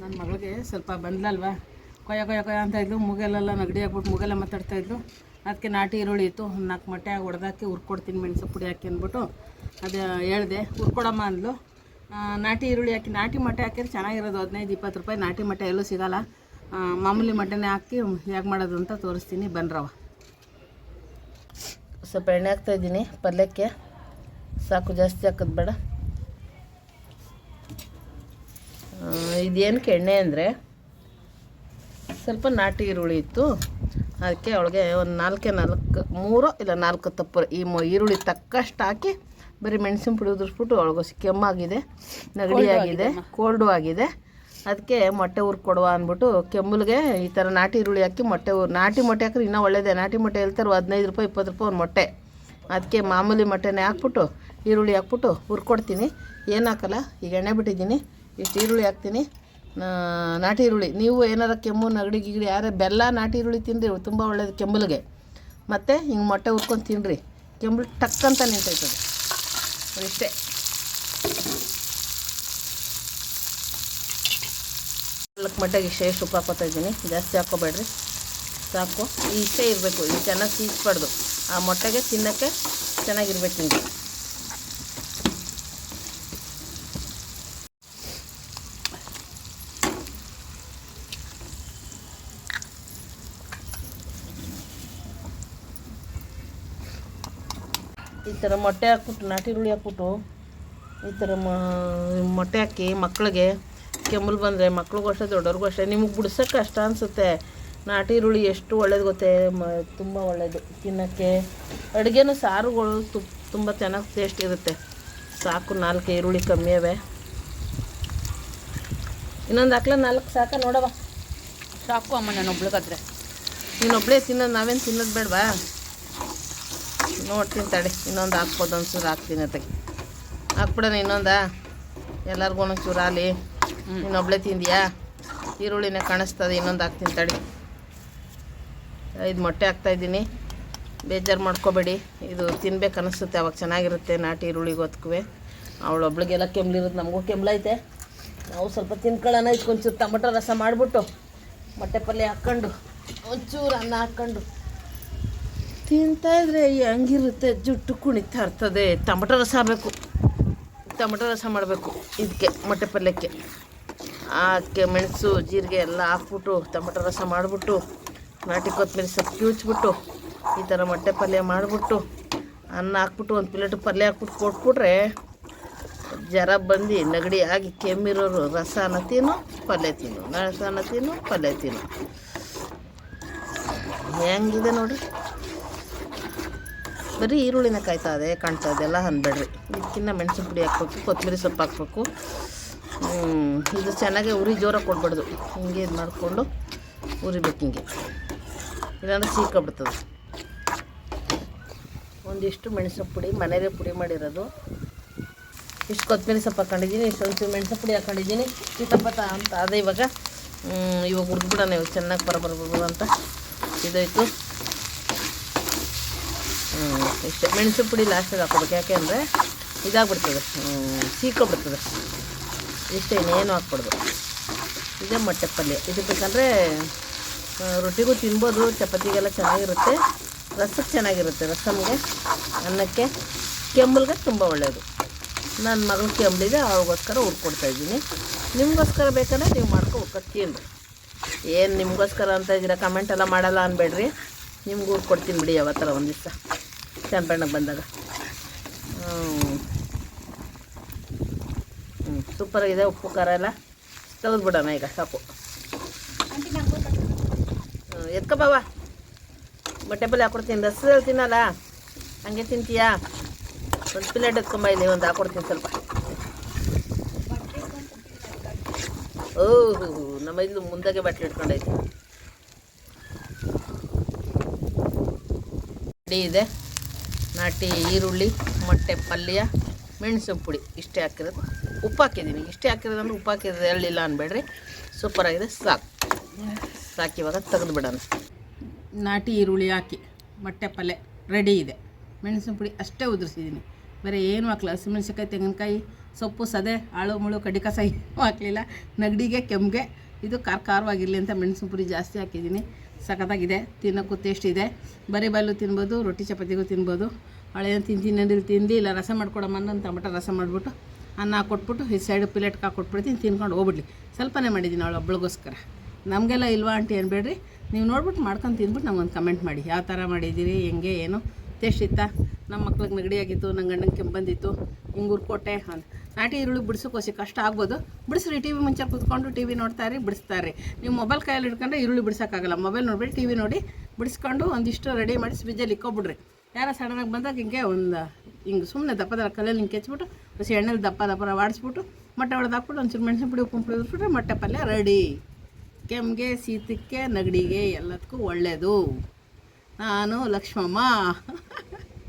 ನನ್ನ ಮಗಳಿಗೆ ಸ್ವಲ್ಪ ಬಂದ್ಲಲ್ವಾ? ಕೊಯ್ಯ ಕೊಯ್ಯ ಕೊಯ್ಯ ಅಂತ ಇದ್ಲು. ಮೂಗೆಲ್ಲ ನಗಡಿ ಹಾಕ್ಬಿಟ್ಟು ಮುಗೆಲ್ಲ ಮಾತಾಡ್ತಾ ಇದ್ಲು. ಅದಕ್ಕೆ ನಾಟಿ ಈರುಳ್ಳಿ ಇತ್ತು. ನಾಲ್ಕು ಮೊಟ್ಟೆ ಹೊಡೆದಾಕಿ ಹುರ್ಕೊಡ್ತೀನಿ ಮೆಣಸು ಪುಡಿ ಹಾಕಿ ಅಂದ್ಬಿಟ್ಟು ಅದು ಹೇಳಿದೆ. ಹುರ್ಕೊಡಮ್ಮ ಅಂದ್ಲು. ನಾಟಿ ಈರುಳ್ಳಿ ಹಾಕಿ, ನಾಟಿ ಮೊಟ್ಟೆ ಹಾಕಿದ್ರೆ ಚೆನ್ನಾಗಿರೋದು. ಹದಿನೈದು, ಇಪ್ಪತ್ತು ರೂಪಾಯಿ ನಾಟಿ ಮೊಟ್ಟೆ ಎಲ್ಲೂ ಸಿಗಲ್ಲ. ಮಾಮೂಲಿ ಮೊಟ್ಟೆನೇ ಹಾಕಿ ಹೇಗೆ ಮಾಡೋದು ಅಂತ ತೋರಿಸ್ತೀನಿ. ಬನ್ರವ ಸ್ವಲ್ಪ ಎಣ್ಣೆ ಹಾಕ್ತಾಯಿದ್ದೀನಿ ಪಲ್ಯಕ್ಕೆ. ಸಾಕು ಜಾಸ್ತಿ ಹಾಕೋದು ಬೇಡ. ಇದೇನಕ್ಕೆ ಎಣ್ಣೆ ಅಂದರೆ ಸ್ವಲ್ಪ ನಾಟಿ ಈರುಳ್ಳಿ ಇತ್ತು. ಅದಕ್ಕೆ ಅವಳಿಗೆ ಒಂದು ನಾಲ್ಕೇ ನಾಲ್ಕು ಮೂರು ಇಲ್ಲ ನಾಲ್ಕು ತಪ್ಪು ಈ ಮ ಈರುಳ್ಳಿ ತಕ್ಕಷ್ಟು ಹಾಕಿ ಬರೀ ಮೆಣಸಿನ ಪುಡಿ ಉದುರಿಸ್ಬಿಟ್ಟು ಅವಳಿಗೆ ಕೆಮ್ಮಾಗಿದೆ ನೆಗಡಿ ಆಗಿದೆ ಕೋಲ್ಡು ಆಗಿದೆ. ಅದಕ್ಕೆ ಮೊಟ್ಟೆ ಹುರ್ಕೊಡುವ ಅಂದ್ಬಿಟ್ಟು ಕೆಮ್ಮಲ್ಗೆ ಈ ಥರ ನಾಟಿ ಈರುಳ್ಳಿ ಹಾಕಿ ಮೊಟ್ಟೆ ಊರು ನಾಟಿ ಮೊಟ್ಟೆ ಹಾಕಿದ್ರೆ ಇನ್ನೂ ಒಳ್ಳೆಯದೇ ನಾಟಿ ಮೊಟ್ಟೆ ಹೇಳ್ತಾರೆ ಹದಿನೈದು ರೂಪಾಯಿ ಇಪ್ಪತ್ತು ರೂಪಾಯಿ ಒಂದು ಮೊಟ್ಟೆ. ಅದಕ್ಕೆ ಮಾಮೂಲಿ ಮೊಟ್ಟೆನೇ ಹಾಕ್ಬಿಟ್ಟು ಈರುಳ್ಳಿ ಹಾಕ್ಬಿಟ್ಟು ಹುರ್ಕೊಡ್ತೀನಿ ಏನು ಹಾಕಲ್ಲ? ಈಗ ಎಣ್ಣೆ ಬಿಟ್ಟಿದ್ದೀನಿ ಇಷ್ಟು ಈರುಳ್ಳಿ ಹಾಕ್ತೀನಿ. ನಾಟಿ ಈರುಳ್ಳಿ. ನೀವು ಏನಾರ ಕೆಮ್ಮು, ನೆಗಡಿ ಗಿಗಡಿ ಯಾರೇ ಬೆಲ್ಲ, ನಾಟಿ ಈರುಳ್ಳಿ ತಿನ್ನಿರಿ ತುಂಬ ಒಳ್ಳೇದು ಕೆಂಬಲಿಗೆ ಮತ್ತು ಹಿಂಗೆ ಮೊಟ್ಟೆ ಉರ್ಕೊಂಡು ತಿನ್ನಿರಿ ಟಕ್ ಟಕ್ಕಂತ ನಿಂತೈತದೆ. ಇಷ್ಟೇ. ಮೊಟ್ಟೆಗೆ ಇಷ್ಟೇ ಸೂಪ್ ಹಾಕೋತಾ ಇದ್ದೀನಿ. ಜಾಸ್ತಿ ಹಾಕೋಬೇಡ್ರಿ ಸಾಕು. ಇಷ್ಟೇ ಇರಬೇಕು. ಇದು ಚೆನ್ನಾಗಿ ಸೀಸ್ಬಾರ್ದು. ಆ ಮೊಟ್ಟೆಗೆ ತಿನ್ನೋಕ್ಕೆ ಚೆನ್ನಾಗಿರ್ಬೇಕು ಹಿಂಗೆ ಈ ಥರ ಮೊಟ್ಟೆ ಹಾಕ್ಬಿಟ್ಟು ನಾಟಿ ಈರುಳ್ಳಿ ಹಾಕ್ಬಿಟ್ಟು ಈ ಥರ ಮೊಟ್ಟೆ ಹಾಕಿ ಮಕ್ಕಳಿಗೆ ಕೆಮ್ಮಲು ಬಂದರೆ ಮಕ್ಳಿಗೂ ಅಷ್ಟೇ ದೊಡ್ಡವ್ರಿಗೂ ಅಷ್ಟೇ ನಿಮಗೆ ಬಿಡ್ಸೋಕೆ ಕಷ್ಟ ಅನಿಸುತ್ತೆ. ನಾಟಿ ಈರುಳ್ಳಿ ಎಷ್ಟು ಒಳ್ಳೇದು ಗೊತ್ತೇ ಮ ತುಂಬ ಒಳ್ಳೆಯದು ತಿನ್ನೋಕ್ಕೆ ಅಡುಗೆನೂ ಸಾರುಗಳು ತುಪ್ ತುಂಬ ಚೆನ್ನಾಗಿ ಟೇಸ್ಟ್ ಇರುತ್ತೆ. ಸಾಕು ನಾಲ್ಕು ಈರುಳ್ಳಿ ಕಮ್ಮಿ ಅವೆ. ಇನ್ನೊಂದು ಹಾಕ್ಲ ನಾಲ್ಕು ಸಾಕ ನೋಡವ ಸಾಕು ಅಮ್ಮ ನಾನು ಒಬ್ಳಿಗಾದ್ರೆ. ನೀನೊಬ್ಬಳೇ ತಿನ್ನೋದು ನಾವೇನು ತಿನ್ನೋದು ಬೇಡವಾ? ನೋಡ್ತೀನಿ ತಡೆ ಇನ್ನೊಂದು ಹಾಕ್ಬೋದು ಒಂಚೂರು ಹಾಕ್ತೀನಿ ಅದಕ್ಕೆ ಹಾಕ್ಬಿಡೋಣ ಇನ್ನೊಂದಾ? ಎಲ್ಲರಿಗೂ ಒಂಚೂರು ಹಾಲಿ. ಇನ್ನೊಬ್ಳೆ ತಿಂದಿಯಾ? ಈರುಳ್ಳಿನೇ ಕಾಣಿಸ್ತದೆ ಇನ್ನೊಂದು ಹಾಕ್ತೀನಿ ತಡಿ. ಐದು ಮೊಟ್ಟೆ ಹಾಕ್ತಾಯಿದ್ದೀನಿ ಬೇಜಾರು ಮಾಡ್ಕೋಬೇಡಿ. ಇದು ತಿನ್ಬೇಕು ಅನಿಸುತ್ತೆ ಅವಾಗ ಚೆನ್ನಾಗಿರುತ್ತೆ ನಾಟಿ ಈರುಳ್ಳಿಗೆ ಹೊತ್ಕುವೆ ಅವಳೊಬ್ಳಿಗೆಲ್ಲ ಕೆಮ್ಲಿರುತ್ತೆ ನಮಗೂ ಕೆಮ್ಲೈತೆ ನಾವು ಸ್ವಲ್ಪ ತಿನ್ಕೊಳ್ಳೋಣ ಇದಕ್ಕೊಂಚೂರು ಟಮಟೊ ರಸ ಮಾಡಿಬಿಟ್ಟು ಮೊಟ್ಟೆ ಪಲ್ಯ ಹಾಕ್ಕೊಂಡು ಒಂಚೂರು ಅನ್ನ ಹಾಕ್ಕೊಂಡು. ತಿಂತಾ ಇದ್ರೆ ಹೆಂಗಿರುತ್ತೆ, ಜುಟ್ಟು ಕುಣಿತಾ ಇರ್ತದೆ. ಟಮಟೊ ರಸ ಬೇಕು. ಟಮಟ ರಸ ಮಾಡಬೇಕು ಇದಕ್ಕೆ ಮೊಟ್ಟೆ ಪಲ್ಯಕ್ಕೆ. ಅದಕ್ಕೆ ಮೆಣಸು, ಜೀರಿಗೆ ಎಲ್ಲ ಹಾಕ್ಬಿಟ್ಟು ಟಮಟೊ ರಸ ಮಾಡಿಬಿಟ್ಟು, ನಾಟಿ ಕೊತ್ತಂಬರಿ ಸೊಪ್ಪು ಕಿವುಚ್ಬಿಟ್ಟು, ಈ ಥರ ಮೊಟ್ಟೆ ಪಲ್ಯ ಮಾಡಿಬಿಟ್ಟು, ಅನ್ನ ಹಾಕ್ಬಿಟ್ಟು, ಒಂದು ಪ್ಲೇಟ್ ಪಲ್ಯ ಹಾಕ್ಬಿಟ್ಟು ಕೊಟ್ಬಿಟ್ರೆ, ಜ್ವರ ಬಂದು ನೆಗಡಿ ಆಗಿ ಕೆಮ್ಮಿರೋರು ರಸನ ತಿನ್ನು, ಪಲ್ಯ ತಿನ್ನು. ರಸನ ತಿನ್ನು, ಪಲ್ಯ ತಿನ್ನು. ಹೆಂಗಿದೆ ನೋಡ್ರಿ? ಬರೀ ಈರುಳ್ಳಿನ ಕಾಯ್ತಾ ಇದೆ, ಕಾಣ್ತಾ ಇದೆಲ್ಲ ಅನ್ಬೇಡ್ರಿ ಇದಕ್ಕಿನ್ನ ಮೆಣಸಿನ ಪುಡಿ ಹಾಕ್ಬೇಕು ಕೊತ್ತಂಬರಿ ಸೊಪ್ಪು ಹಾಕ್ಬೇಕು. ಇದು ಚೆನ್ನಾಗಿ ಉರಿ ಜೋರಾಗಿ ಕೊಡ್ಬಾರ್ದು. ಹಿಂಗೆ ಇದು ಮಾಡಿಕೊಂಡು ಉರಿಬೇಕು ಹಿಂಗೆ. ಇಲ್ಲಾಂದ್ರೆ ಸೀಕೊಬಿಡ್ತದೆ ಒಂದಿಷ್ಟು ಮೆಣಸಿನ ಪುಡಿ, ಮನೆಯಲ್ಲೇ ಪುಡಿ ಮಾಡಿರೋದು. ಇಷ್ಟು ಕೊತ್ತಂಬರಿ ಸೊಪ್ಪು ಹಾಕೊಂಡಿದ್ದೀನಿ ಇಷ್ಟೊಂದು ಮೆಣಸಿನ ಪುಡಿ ಹಾಕೊಂಡಿದ್ದೀನಿ. ಚಿತ್ತಪತ ಅಂತ ಅದೇ ಇವಾಗ ಇವಾಗ ಹುರಿದ್ಬಿಡೋಣ ಇವಾಗ ಚೆನ್ನಾಗಿ ಬರಬರ್ಬೋದು ಅಂತ. ಇದಾಯಿತು. ಇಷ್ಟೇ. ಮೆಣಸು ಪುಡಿ ಲಾಸ್ಟಿಗೆ ಹಾಕೋಬೇಕು ಯಾಕೆ ಅಂದರೆ ಇದಾಗ್ಬಿಡ್ತದೆ. ಸೀಕೊಬಿಡ್ತದೆ ಇಷ್ಟೇ, ಇನ್ನೇನು ಹಾಕ್ಬಿಡ್ದು ಇದೇ ಮೊಟ್ಟೆ ಪಲ್ಯ. ಇದು ಬೇಕಂದರೆ ರೊಟ್ಟಿಗೂ ತಿನ್ಬೋದು. ಚಪಾತಿಗೆಲ್ಲ ಚೆನ್ನಾಗಿರುತ್ತೆ. ರಸಕ್ಕೆ ಚೆನ್ನಾಗಿರುತ್ತೆ. ರಸಮ್ಗೆ ಅನ್ನಕ್ಕೆ ಕೆಮ್ಮಲ್ಗೆ ತುಂಬ ಒಳ್ಳೆಯದು ನನ್ನ ಮಗಳು ಕೆಂಬಲಿದೆ ಅವ್ರಿಗೋಸ್ಕರ ಹುರ್ಕೊಡ್ತಾ ಇದ್ದೀನಿ. ನಿಮಗೋಸ್ಕರ ಬೇಕಂದ್ರೆ ನೀವು ಮಾಡ್ಕೊ ಏನು ನಿಮಗೋಸ್ಕರ ಅಂತ ಇದ್ದೀರಾ? ಕಮೆಂಟ್ ಎಲ್ಲ ಮಾಡಲ್ಲ ಅನ್ಬೇಡ್ರಿ. ನಿಮ್ಗೆ ಕೊಡ್ತೀನಿ ಬಿಡಿ ಯಾವತ್ತರ ಒಂದು ದಿವಸ. ಚಂಪಣ್ಣಗೆ ಬಂದಾಗ. ಹ್ಞೂ ಸೂಪರಾಗಿದೆ ಉಪ್ಪು, ಖಾರ ಎಲ್ಲ. ತೆಗೆದು ಬಿಡೋಣ ಈಗ, ಸಾಕು. ಎತ್ಕೊ ಬಾವ. ಮೊಟ್ಟೆ ಪಲ್ಲೆ ಹಾಕೊಡ್ತೀನಿ. ರಸದಲ್ಲಿ ತಿನ್ನಲ್ಲ. ಹಂಗೆ ತಿಂತೀಯಾ? ಒಂದು ಪ್ಲೇಟ್ ಎತ್ಕೊಂಬ ಇಲ್ಲಿ, ಒಂದು ಹಾಕೊಡ್ತೀನಿ ಸ್ವಲ್ಪ. ಓಹ್, ನಮ್ಮ ಇಲ್ಲಿ ಮುಂದಾಗೆ ಬಟ್ಟೆ ಇಟ್ಕೊಂಡೈತಿ. ರೆಡಿ ಇದೆ. ನಾಟಿ ಈರುಳ್ಳಿ, ಮೊಟ್ಟೆ, ಪಲ್ಯ, ಮೆಣಸಿನ ಪುಡಿ ಇಷ್ಟೇ ಹಾಕಿರೋದು. ಉಪ್ಪು ಹಾಕಿದ್ದೀನಿ. ಇಷ್ಟೇ ಹಾಕಿರೋದಂದ್ರೆ ಉಪ್ಪು ಹಾಕಿರೋದು ಎಳ್ಳಿಲ್ಲ ಅನ್ಬೇಡ್ರಿ. ಸೂಪರಾಗಿದೆ ಸಾಕು. ಸಾಕು ಇವಾಗ ತೆಗೆದು ಬಿಡೋಣ. ನಾಟಿ ಈರುಳ್ಳಿ ಹಾಕಿ, ಮೊಟ್ಟೆ, ಪಲ್ಯ ರೆಡಿ ಇದೆ. ಮೆಣಸಿನ ಪುಡಿ ಅಷ್ಟೇ ಉದುರಿಸಿದ್ದೀನಿ. ಬರೀ ಏನು ಹಾಕಲಿಲ್ಲ. ಹಸಿಮೆಣ್ಸಿನ್ಕಾಯಿ, ತೆಂಗಿನಕಾಯಿ, ಸೊಪ್ಪು, ಸದೆ ಆಳು ಮುಳು ಕಡಿ ಕಸ ಏನೂ ಹಾಕಲಿಲ್ಲ. ನಗಡಿಗೆ ಕೆಮ್ಮಿಗೆ ಇದು ಖಾರ ಖಾರವಾಗಿರಲಿ ಅಂತ ಮೆಣಸಿನ ಪುಡಿ ಜಾಸ್ತಿ ಹಾಕಿದ್ದೀನಿ. ಸಖತ್ತಾಗಿದೆ. ತಿನ್ನೋಕ್ಕೂ ಟೇಸ್ಟ್ ಇದೆ. ಬರೀ ಬಾಯಲ್ಲೂ ತಿನ್ಬೋದು, ರೊಟ್ಟಿ ಚಪಾತಿಗೂ ತಿನ್ಬೋದು. ಹಳೆಯ ತಿಂತೀನಿ ತಿಂದು ಇಲ್ಲ ರಸ ಮಾಡ್ಕೊಡಮ್ಮ ಅನ್ನೋ ಟಮಟ ರಸ ಮಾಡಿಬಿಟ್ಟು ಅನ್ನ ಕೊಟ್ಬಿಟ್ಟು ಈ ಸೈಡ್ ಪ್ಲೇಟ್ಗೆ ಹಾಕ್ಕೊಟ್ಬಿಡ್ತೀನಿ ತಿನ್ಕೊಂಡು ಹೋಗ್ಬಿಡ್ಲಿ. ಸ್ವಲ್ಪನೇ ಮಾಡಿದ್ದೀನಿ ಅವಳು ಒಬ್ಬಳಿಗೋಸ್ಕರ ನಮಗೆಲ್ಲ ಇಲ್ವಾ ಆಂಟಿ ಅನ್ಬೇಡ್ರಿ. ನೀವು ನೋಡ್ಬಿಟ್ಟು ಮಾಡ್ಕೊಂಡು ತಿಂದ್ಬಿಟ್ಟು ನಮ್ಗೊಂದು ಕಮೆಂಟ್ ಮಾಡಿ. ಯಾವ ಥರ ಮಾಡಿದ್ದೀರಿ, ಹೆಂಗೆ, ಏನು? ಟೇಸ್ಟ್ ಇತ್ತಾ? ನಮ್ಮ ಮಕ್ಳಿಗೆ ನೆಗಡಿ ಆಗಿತ್ತು ನನ್ನ ಗಂಡಂಗೆ ಕೆಂಪು ಬಂದಿತ್ತು ಹಿಂಗೆ ಉರ್ಕೊಟ್ಟೆ ಅಂತ. ನಾಟಿ ಈರುಳ್ಳಿ ಬಿಡಿಸೋಕೋಸಿ ಕಷ್ಟ ಆಗ್ಬೋದು. ಬಿಡಿಸ್ರಿ ಟಿ ವಿ ಮುಂಚೆ ಕೂತ್ಕೊಂಡು ಟಿ ವಿ ನೋಡ್ತಾರೆ ಬಿಡಿಸ್ತಾರೆ. ನೀವು ಮೊಬೈಲ್ ಕೈಯಲ್ಲಿ ಹಿಡ್ಕೊಂಡು ಈರುಳ್ಳಿ ಬಿಡಿಸೋಕ್ಕಾಗಲ್ಲ. ಮೊಬೈಲ್ ನೋಡಿಬಿಟ್ಟು ಟಿ ವಿ ನೋಡಿ ಬಿಡಿಸ್ಕೊಂಡು ಒಂದಿಷ್ಟು ರೆಡಿ ಮಾಡಿ ಫ್ರಿಜ್ಜಲ್ಲಿ ಇಕ್ಕೊಬಿಡ್ರಿ. ಯಾರೋ ಸಡನ್ನಾಗಿ ಬಂದಾಗ ಹಿಂಗೆ ಒಂದು, ಹಿಂಗೆ ಸುಮ್ಮನೆ ದಪ್ಪ ದರ ಹಿಂಗೆ ಕೆಚ್ಬಿಟ್ಟು, ಹಸಿ ಎಣ್ಣೆಲಿ ದಪ್ಪ ದಪ್ಪ ಆಡಿಸ್ಬಿಟ್ಟು ಮೊಟ್ಟೆ ಒಳಗೆ ಹಾಕ್ಬಿಟ್ಟು ಒಂಚೂರು ಮೆಣಸಿನ ಪುಡಿ ಉಪ್ಪು ಪುಡಿ ಉದ್ಬಿಟ್ರೆ ಮೊಟ್ಟೆ ಪಲ್ಯ ರೆಡಿ ಕೆಮ್ಮಿಗೆ ಸೀತಕ್ಕೆ ನೆಗಡಿಗೆ ಎಲ್ಲದಕ್ಕೂ ಒಳ್ಳೆಯದು ನಾನು ಲಕ್ಷ್ಮಮ್ಮ.